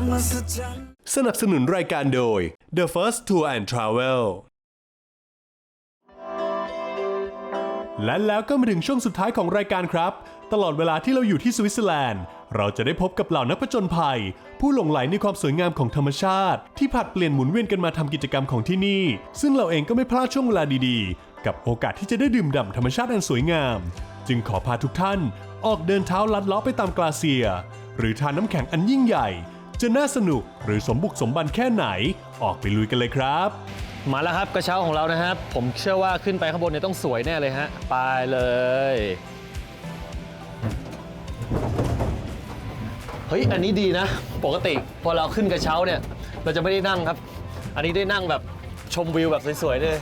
ความมหัศจรรย์สนับสนุนรายการโดย The First Tour and Travel และแล้วก็มาถึงช่วงสุดท้ายของรายการครับ ตลอดเวลาที่เราอยู่ที่สวิตเซอร์แลนด์ เราจะได้พบกับเหล่านักผจญภัย ผู้หลงไหลในความสวยงามของธรรมชาติ ที่ผลัดเปลี่ยนหมุนเวียนกันมาทำกิจกรรมของที่นี่ ซึ่งเราเองก็ไม่พลาดช่วงเวลาดีๆ กับโอกาสที่จะได้ดื่มด่ำธรรมชาติอันสวยงาม จึงขอพาทุกท่าน ออกเดินเท้าลัดเล้อไปตามกลาเซีย หรือทานน้ำแข็งอันยิ่งใหญ่ จะน่าสนุกหรือสมบุกสมบันแค่ไหน ออกไปลุยกันเลยครับ มาแล้วครับกระเช้าของเรานะครับ ผมเชื่อว่าขึ้นไปข้างบนเนี่ยต้องสวยแน่เลยฮะ ไปเลย เฮ้ย อันนี้ดีนะ ปกติพอเราขึ้นกระเช้าเนี่ย เราจะไม่ได้นั่งครับ อันนี้ได้นั่งแบบชมวิวแบบสวยๆเลย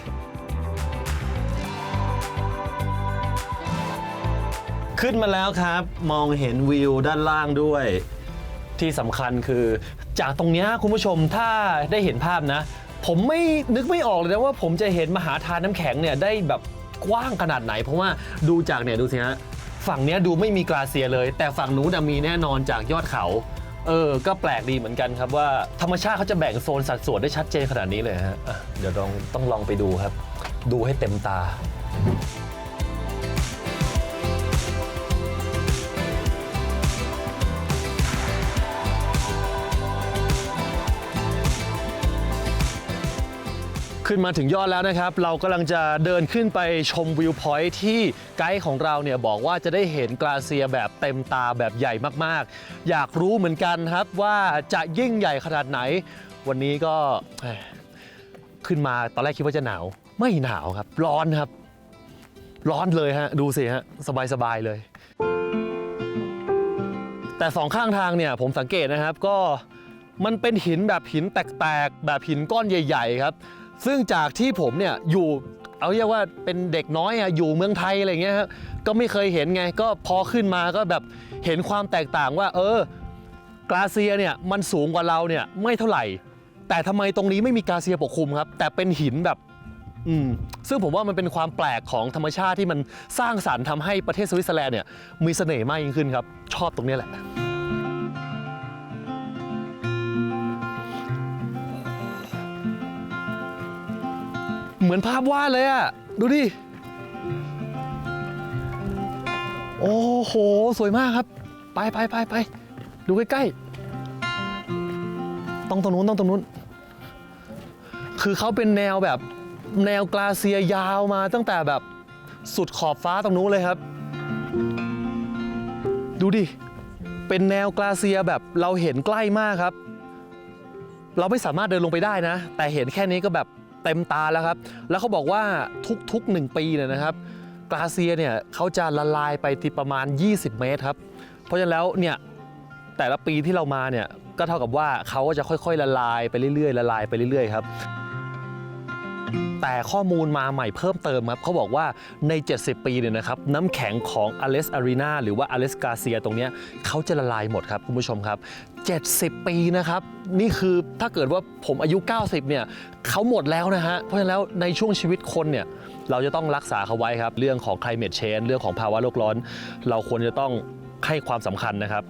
ขึ้นมาแล้วครับ มองเห็นวิวด้านล่างด้วย ที่สำคัญคือ จากตรงเนี้ยคุณผู้ชมถ้าได้เห็นภาพนะ ผมไม่นึกไม่ออกเลยนะว่าผมจะเห็นมหาทานน้ำแข็งเนี่ยได้แบบกว้างขนาดไหน เพราะว่าดูจากเนี่ยดูสิฮะฝั่งเนี้ยดูไม่มีกราเซียเลย แต่ฝั่งนู้นนะมีแน่นอนจากยอดเขา เออ ก็แปลกดีเหมือนกันครับว่าธรรมชาติเขาจะแบ่งโซนสัดส่วนได้ชัดเจนขนาดนี้เลยฮะอะเดี๋ยวลองต้องลองไปดูครับ ดูให้เต็มตา ขึ้นมาถึงยอดแล้วนะครับ เรากำลังจะเดินขึ้นไปชมวิวพอยท์ที่ไกด์ของเราเนี่ยบอกว่าจะได้เห็นกราเซียแบบเต็มตาแบบใหญ่มากๆ อยากรู้เหมือนกันครับว่าจะยิ่งใหญ่ขนาดไหน วันนี้ก็ขึ้นมาตอนแรกคิดว่าจะหนาว ไม่หนาวครับ ร้อนครับ ร้อนเลยฮะ ดูสิฮะ สบายๆเลย แต่สองข้างทางเนี่ยผมสังเกตนะครับก็มันเป็นหินแบบหินแตกๆ แบบหินก้อนใหญ่ ๆ ครับ ซึ่งจากที่ผมเนี่ยอยู่เอาเรียกว่าเป็นเด็กน้อยอะอยู่เมืองไทยอะไรเงี้ยครับก็ไม่เคยเห็นไงก็พอขึ้นมาก็แบบเห็นความแตกต่างว่า เออกราเซียเนี่ยมันสูงกว่าเราเนี่ยไม่เท่าไหร่ แต่ทำไมตรงนี้ไม่มีกราเซียปกคลุมครับ แต่เป็นหินแบบอืมซึ่งผมว่ามันเป็นความแปลกของธรรมชาติที่มันสร้างสรรค์ทำให้ประเทศสวิตเซอร์แลนด์เนี่ยมีเสน่ห์มากยิ่งขึ้นครับ ชอบตรงนี้แหละ เหมือนภาพวาดเลยอะดูดิ โอ้โห สวยมากครับ ไปไปไปไปดูใกล้ๆต้องตรงนู้นต้องตรงนู้น คือเขาเป็นแนวแบบแนวกลาเซียยาวมาตั้งแต่แบบสุดขอบฟ้าตรงนู้นเลยครับ ดูดิ เป็นแนวกลาเซียแบบเราเห็นใกล้มากครับ เราไม่สามารถเดินลงไปได้นะ แต่เห็นแค่นี้ก็แบบ เต็มตาแล้วครับ แล้วเขาบอกว่าทุกๆ 1 ปีเนี่ยนะครับกลาเซียเนี่ยเขาจะละลายไปที่ประมาณ 20 เมตรครับ เพราะฉะนั้นแล้วเนี่ยแต่ละปีที่เรามาเนี่ยก็เท่ากับว่าเขาก็จะค่อยๆ ละลายไปเรื่อยๆละลายไปเรื่อยๆครับ แต่ข้อมูลมาใหม่เพิ่มเติมครับเขาบอกว่าใน 70 ปีเนี่ยนะครับน้ำแข็งของอเลสอารีนาหรือว่าอเลสกาเซียตรงนี้เขาจะละลายหมดครับคุณผู้ชมครับ 70 ปีนะครับ นี่คือถ้าเกิดว่าผมอายุ 90 เนี่ยเขาหมดแล้วนะฮะ เพราะฉะนั้นแล้วในช่วงชีวิตคนเนี่ยเราจะต้องรักษาเขาไว้ครับ เรื่องของ climate change เรื่องของภาวะโลกร้อน เราควรจะต้องให้ความสำคัญนะครับ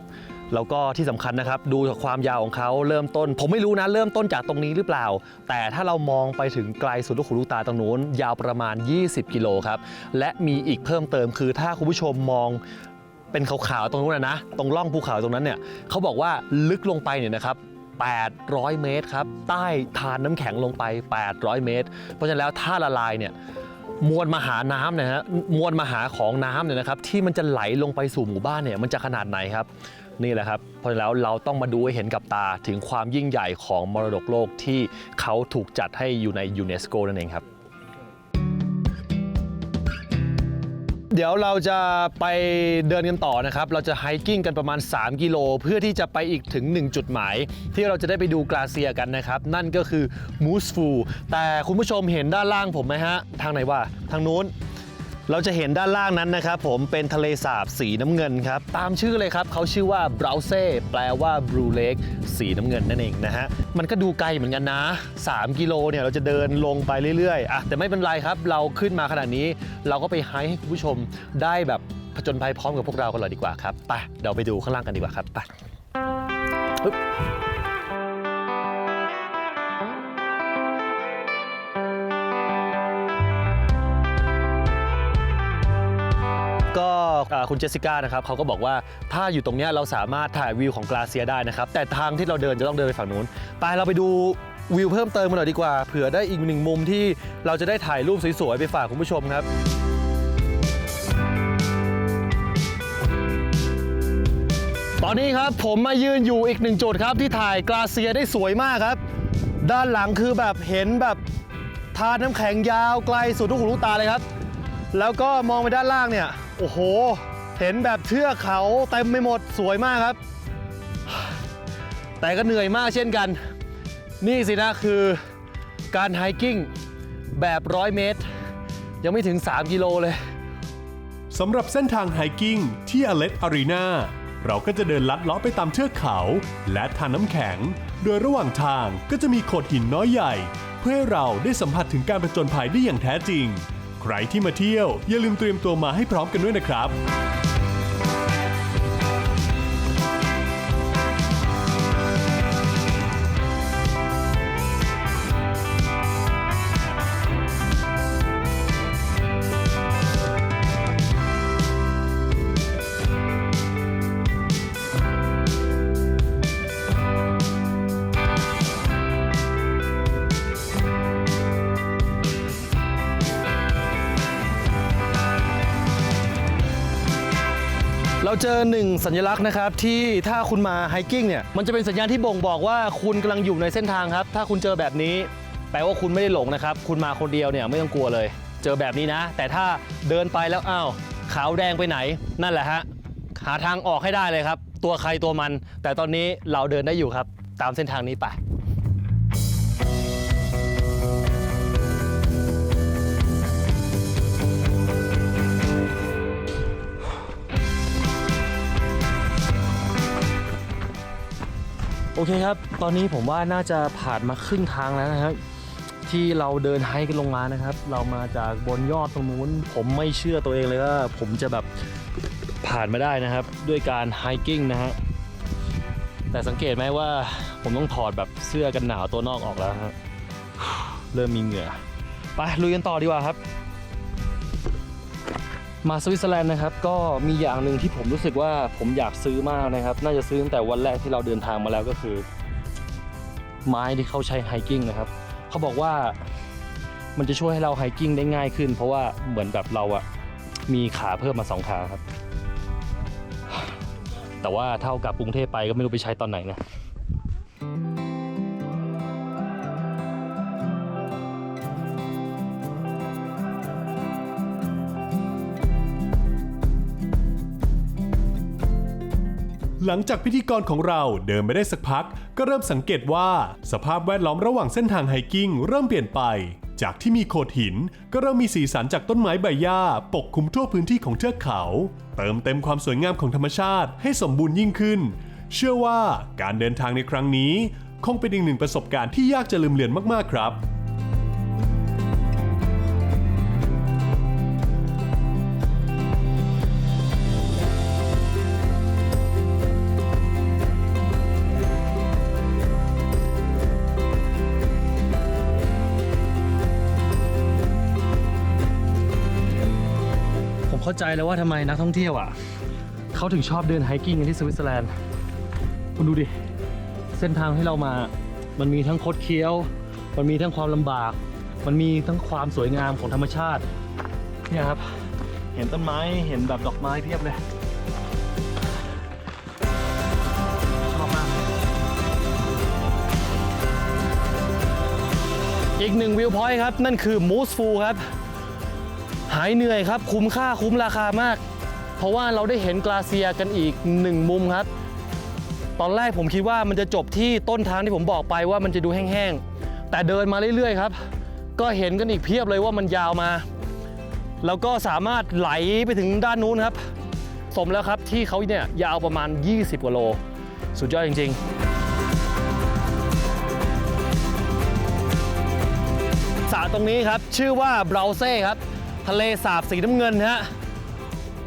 แล้วก็ที่สำคัญนะครับ ดูจากความยาวของเขาเริ่มต้น ผมไม่รู้นะเริ่มต้นจากตรงนี้หรือเปล่า แต่ถ้าเรามองไปถึงไกลสุดลูกหูลูกตาตรงนู้นยาวประมาณ 20 กิโลครับและมีอีกเพิ่มเติมคือถ้าคุณผู้ชมมองเป็นขาวๆตรงนู้นนะนะตรงร่องภูเขาตรงนั้นเนี่ยเขาบอกว่าลึกลงไปเนี่ยนะครับ800 เมตรครับ ใต้ทานน้ำแข็งลงไป 800 เมตร เพราะฉะนั้นแล้วถ้าละลายเนี่ยมวลมหาน้ำนะฮะมวลมหาของน้ำเนี่ยนะครับที่มันจะไหลลงไปสู่หมู่บ้านเนี่ยมันจะขนาดไหนครับ นี่แหละครับเพราะฉะนั้นแล้วเราต้องมาดูให้เห็นกับตาถึงความยิ่งใหญ่ของมรดกโลกที่เขาถูกจัดให้อยู่ในยูเนสโกนั่นเองครับ เดี๋ยวเราจะไปเดินกันต่อนะครับ เราจะไฮกิ้งกันประมาณ 3 กิโล เพื่อที่จะไปอีกถึง 1 จุดหมาย ที่เราจะได้ไปดูกลาเซียกันนะครับ นั่นก็คือมูสฟูแต่คุณผู้ชมเห็นด้านล่างผมไหมฮะ ทางไหนวะทางนู้น เราจะเห็นด้านล่างนั้นนะครับผมเป็นทะเลสาบสีน้ำเงินครับ ตามชื่อเลยครับเขาชื่อว่าบราเซ่แปลว่าบลูเลกสีน้ำเงินนั่นเองนะฮะ มันก็ดูไกลเหมือนกันนะ 3 กิโลเนี่ยเราจะเดินลงไปเรื่อยๆอะแต่ไม่เป็นไรครับ เราขึ้นมาขนาดนี้ เราก็ไปไฮให้คุณผู้ชมได้แบบผจญภัยพร้อมกับพวกเรากันเลยดีกว่าครับไปเดี๋ยวไปดูข้างล่างกันดีกว่าครับไป อ่าคุณเจสสิก้านะครับเขาก็บอกว่าถ้าอยู่ตรงเนี้ยเราสามารถถ่ายวิวของกลาเซียได้นะครับ แต่ทางที่เราเดินจะต้องเดินไปฝั่งนู้น ไปเราไปดูวิวเพิ่มเติมกันหน่อยดีกว่า เผื่อได้อีกหนึ่งมุมที่เราจะได้ถ่ายรูปสวยๆไปฝากคุณผู้ชมครับ ตอนนี้ครับผมมายืนอยู่อีกหนึ่งจุดครับที่ถ่ายกลาเซียได้สวยมากครับ ด้านหลังคือแบบเห็นแบบทานน้ำแข็งยาวไกลสุดทุกหูลูกตาเลยครับ แล้วก็มองไปด้านล่างเนี่ย โอ้โห เห็นแบบเทือกเขาเต็มไปหมดสวยมากครับ แต่ก็เหนื่อยมากเช่นกัน นี่สินะคือการไฮกิ้งแบบร้อยเมตร ยังไม่ถึง 3 กิโลเลยสำหรับเส้นทางไฮกิ้งที่อเลสอารีนาเราก็จะเดินลัดเลาะไปตามเทือกเขา และทานน้ำแข็ง โดยระหว่างทางก็จะมีโขดหินน้อยใหญ่ เพื่อให้เราได้สัมผัสถึงการผจญภัยได้อย่างแท้จริง ใครที่มาเที่ยวอย่าลืมเตรียมตัวมาให้พร้อมกันด้วยนะครับ เราเจอหนึ่งสัญลักษณ์นะครับที่ถ้าคุณมาไฮกิ้งเนี่ยมันจะเป็นสัญญาณที่บ่งบอกว่าคุณกำลังอยู่ในเส้นทางครับ ถ้าคุณเจอแบบนี้ แปลว่าคุณไม่ได้หลงนะครับ คุณมาคนเดียวเนี่ยไม่ต้องกลัวเลย เจอแบบนี้นะ แต่ถ้าเดินไปแล้วอ้าวขาวแดงไปไหน นั่นแหละฮะหาทางออกให้ได้เลยครับ ตัวใครตัวมัน แต่ตอนนี้เราเดินได้อยู่ครับ ตามเส้นทางนี้ไป โอเคครับ ตอนนี้ผมว่าน่าจะผ่านมาครึ่งทางแล้วนะครับ ที่เราเดินไฮกันลงมานะครับ เรามาจากบนยอดตรงนู้น ผมไม่เชื่อตัวเองเลยว่าผมจะแบบผ่านมาได้นะครับ ด้วยการไฮกิ้งนะฮะ แต่สังเกตไหมว่าผมต้องถอดแบบเสื้อกันหนาวตัวนอกออกแล้วครับเริ่มมีเหงื่อ ไปลุยกันต่อดีกว่าครับ มาสวิตเซอร์แลนด์นะครับก็มีอย่างหนึ่งที่ผมรู้สึกว่าผมอยากซื้อมากนะครับ น่าจะซื้อตั้งแต่วันแรกที่เราเดินทางมาแล้วก็คือ ไม้ที่เขาใช้ไฮกิ้งนะครับเขาบอกว่ามันจะช่วยให้เราไฮกิ้งได้ง่ายขึ้น เพราะว่าเหมือนแบบเราอะมีขาเพิ่มมาสองขาครับ แต่ว่าเท่ากับกรุงเทพไปก็ไม่รู้ไปใช้ตอนไหนนะ หลังจากพิธีกรของเราเดินไปได้สักพัก ก็เริ่มสังเกตว่าสภาพแวดล้อมระหว่างเส้นทางไฮกิ้งเริ่มเปลี่ยนไป จากที่มีโขดหิน ก็เริ่มมีสีสันจากต้นไม้ใบหญ้า ปกคลุมทั่วพื้นที่ของเทือกเขา เติมเต็มความสวยงามของธรรมชาติให้สมบูรณ์ยิ่งขึ้น เชื่อว่าการเดินทางในครั้งนี้ คงเป็นอีกหนึ่งประสบการณ์ที่ยากจะลืมเลือนมากๆครับ ใจแล้วว่าทำไมนักท่องเที่ยวอะเขาถึงชอบเดินไฮกิ้งกันที่สวิตเซอร์แลนด์คุณดูดิ เส้นทางที่เรามา มันมีทั้งคดเคี้ยว มันมีทั้งความลำบาก มันมีทั้งความสวยงามของธรรมชาติ เนี่ยครับ เห็นต้นไม้ เห็นแบบดอกไม้เพียบเลยชอบมากอีกหนึ่งวิวพอยต์ครับ นั่นคือมูสฟูครับ หายเหนื่อยครับคุ้มค่าคุ้มราคามาก เพราะว่าเราได้เห็นกลาเซียกันอีกหนึ่งมุมครับ ตอนแรกผมคิดว่ามันจะจบที่ต้นทางที่ผมบอกไปว่ามันจะดูแห้งๆ แต่เดินมาเรื่อยๆครับ ก็เห็นกันอีกเพียบเลยว่ามันยาวมา แล้วก็สามารถไหลไปถึงด้านนู้นครับ สมแล้วครับที่เขาเนี่ยยาวประมาณ 20กว่าโล สุดยอดจริง ๆสระตรงนี้ครับ ชื่อว่าเบราเซ่ครับ ทะเลสาบสีน้ำเงินฮะ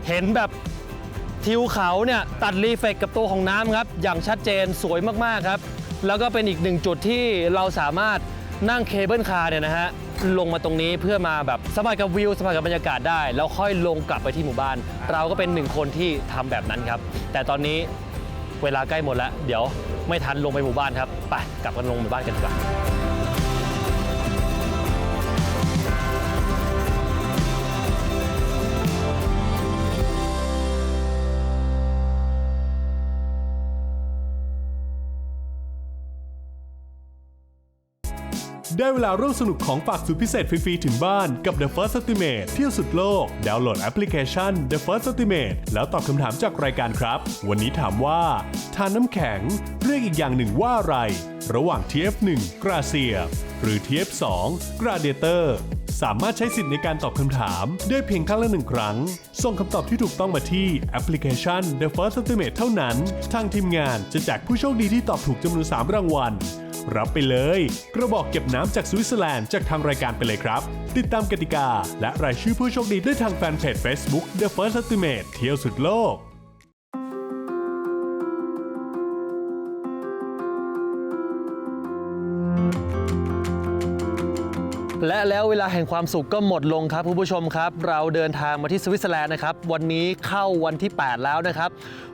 เห็นแบบทิวเขาเนี่ยตัดรีเฟกกับตัวของน้ำครับ อย่างชัดเจนสวยมาก ๆ ครับ แล้วก็เป็นอีกหนึ่งจุดที่เราสามารถนั่งเคเบิลคาร์เนี่ยนะฮะ ลงมาตรงนี้เพื่อมาแบบสบายกับวิวสบายกับบรรยากาศได้ แล้วค่อยลงกลับไปที่หมู่บ้าน เราก็เป็นหนึ่งคนที่ทำแบบนั้นครับ แต่ตอนนี้เวลาใกล้หมดแล้ว เดี๋ยวไม่ทันลงไปหมู่บ้านครับไปกลับกันลงหมู่บ้านกันดีกว่า ได้เวลาร่วมสนุกของฝากสุดพิเศษฟรีๆถึงบ้านกับ The First Estimate เที่ยวสุดโลก ดาวน์โหลดแอปพลิเคชัน The First Estimate แล้วตอบคำถามจากรายการครับ วันนี้ถามว่าทานน้ำแข็ง เรียกอีกอย่างหนึ่งว่าอะไร ระหว่าง TF1 กราเซีย หรือ TF2 กราเดเตอร์สามารถใช้สิทธิ์ในการตอบคำถาม ได้เพียงครั้งละหนึ่งครั้ง ส่งคำตอบที่ถูกต้องมาที่แอปพลิเคชัน The First Estimate เท่านั้น ทางทีมงานจะแจกผู้โชคดีที่ตอบถูกจำนวน 3 รางวัล รับไปเลย กระบอกเก็บน้ำจากสวิตเซอร์แลนด์จากทางรายการไปเลยครับ ติดตามกติกา และรายชื่อผู้โชคดีได้ทางแฟนเพจ Facebook The First Estimate เที่ยวสุดโลก และแล้วเวลาแห่งความสุขก็หมดลงครับคุณผู้ชมครับ เราเดินทางมาที่สวิตเซอร์แลนด์นะครับ วันนี้เข้าวันที่ 8 แล้วนะครับ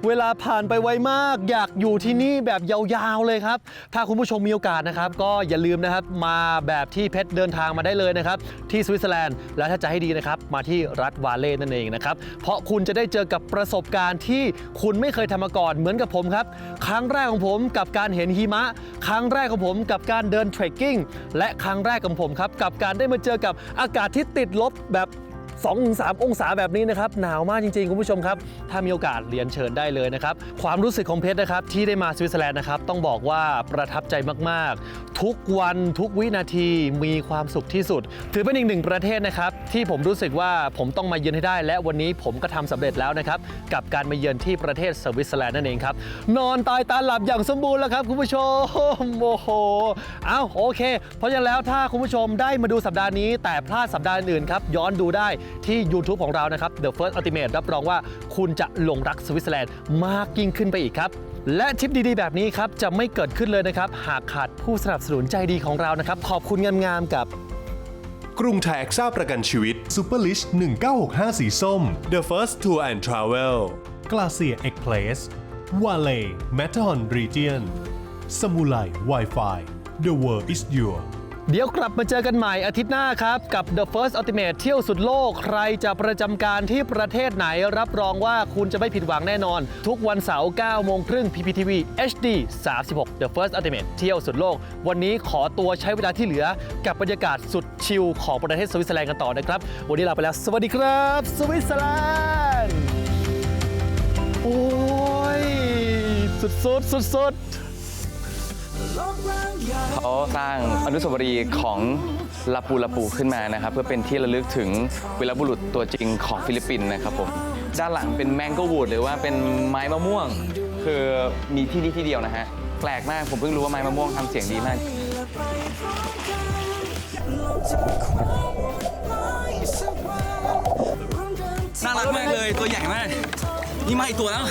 เวลาผ่านไปไวมาก อยากอยู่ที่นี่แบบยาวๆเลยครับ ถ้าคุณผู้ชมมีโอกาสนะครับ ก็อย่าลืมนะครับมาแบบที่เพชรเดินทางมาได้เลยนะครับ ที่สวิตเซอร์แลนด์และถ้าจะให้ดีนะครับ มาที่รัฐวาเล่นั่นเองนะครับ เพราะคุณจะได้เจอกับประสบการณ์ที่คุณไม่เคยทำมาก่อนเหมือนกับผมครับครั้งแรกของผมกับการเห็นหิมะ ครั้งแรกของผมกับการเดินเทรคกิ้งและครั้งแรกของผมครับกับการได้มาเจอกับอากาศที่ติดลบแบบ 2-3 องศาแบบนี้นะครับหนาวมากจริงๆ คุณผู้ชมครับ ถ้ามีโอกาสเรียนเชิญได้เลยนะครับ ความรู้สึกของเพชรนะครับที่ได้มาสวิตเซอร์แลนด์นะครับต้องบอกว่าประทับใจมากๆ ทุกวันทุกวินาทีมีความสุขที่สุด ถือเป็นอีกหนึ่งประเทศนะครับที่ผมรู้สึกว่าผมต้องมาเยือนให้ได้ และวันนี้ผมก็ทำสำเร็จแล้วนะครับกับการมาเยือนที่ประเทศสวิตเซอร์แลนด์นั่นเองครับนอนตายตาหลับอย่างสมบูรณ์แล้วครับคุณผู้ชมโอ้โหเอาโอเค เพราะฉะนั้นแล้วถ้าคุณผู้ชมได้มาดูสัปดาห์นี้ แต่พลาดสัปดาห์อื่นครับย้อนดูได้ที่ YouTube ของเรานะครับ The First Ultimate รับรองว่าคุณจะหลงรักสวิตเซอร์แลนด์มากยิ่งขึ้นไปอีกครับ และทริปดีๆ แบบนี้ครับ จะไม่เกิดขึ้นเลยนะครับ หากขาดผู้สนับสนุนใจดีของเรานะครับ ขอบคุณงามๆกับ กรุงไทยแอคซ่าประกันชีวิต Super Lish 1965 สีส้ม The First Tour and Travel Glacier X Place Vale Matterhorn Region Samurai Wi-Fi The World is Your เดี๋ยวกลับมาเจอกันใหม่อาทิตย์หน้าครับ กับ The First Ultimate เที่ยวสุดโลก ใครจะประจำการที่ประเทศไหนรับรองว่าคุณจะไม่ผิดหวังแน่นอน ทุกวันเสาร์9โมงครึ่ง PPTV HD 36 The First Ultimate เที่ยวสุดโลก วันนี้ขอตัวใช้เวลาที่เหลือ กับบรรยากาศสุดชิลของประเทศสวิตเซอร์แลนด์กันต่อนะครับ วันนี้ลาไปแล้ว สวัสดีครับ สวิตเซอร์แลนด์โอ้ยสุดๆสุดๆ เขาสร้างอนุสาวรีย์ของลาปูลาปูขึ้นมานะครับ เพื่อเป็นที่ระลึกถึงวีรบุรุษตัวจริงของฟิลิปปินส์นะครับผมด้านหลังเป็นแมงโกวูดหรือว่าเป็นไม้มะม่วง คือมีที่นี่ที่เดียวนะฮะแปลกมากผมเพิ่งรู้ว่าไม้มะม่วงทำเสียงดีมากน่ารักมากเลยตัวใหญ่มาก นี่มาอีกตัวแล้ว